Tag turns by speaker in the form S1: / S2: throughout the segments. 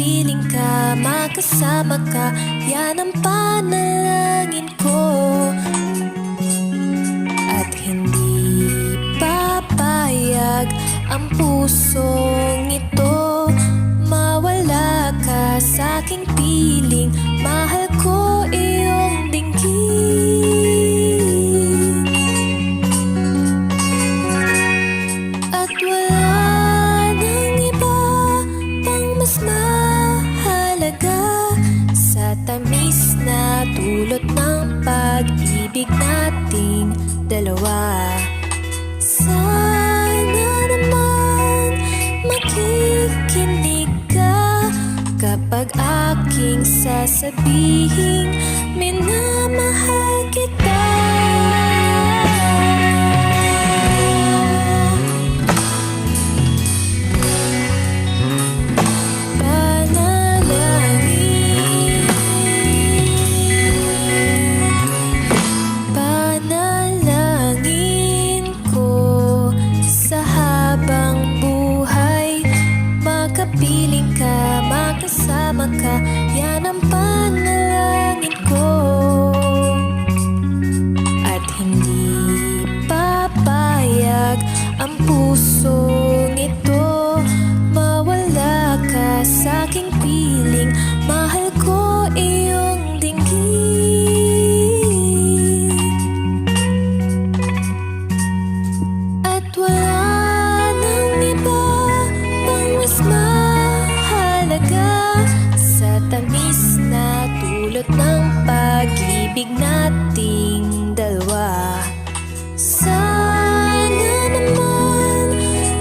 S1: Makapiling ka, makasama ka. Yan ang panalangin ko. At hindi papayag ang pusong ito. Mawala ka sa aking piling. Mahal Kapag aking sasabihin minamahal kita. Panalangin ka Yan ang ko. At hindi papayag ang pusong tulot ng pag-ibig nating dalawa. Sana naman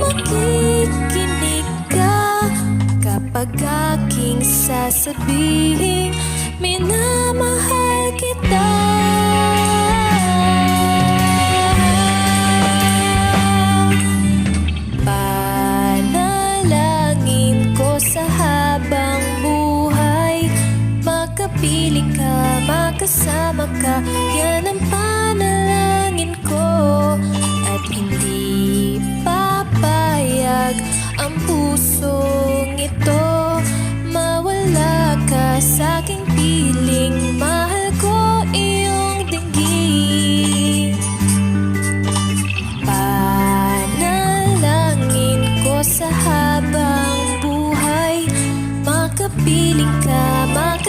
S1: makikinig ka Kapag aking sasabihin Makapiling ka, makasama ka? Yan ang panalangin ko. At hindi papayag ang pusong ito. Mawala ka sa aking piling. Mahal ko iyong dinggin Panalangin ko sa habang buhay. Makapiling ka,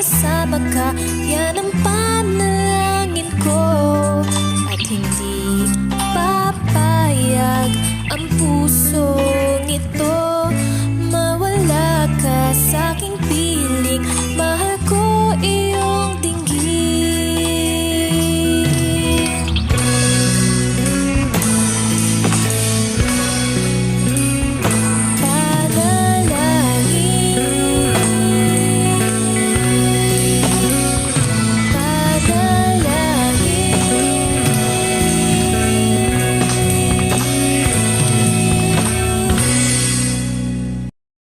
S1: kasama ka Yan ang panalangin ko. At hindi papayag ang puso.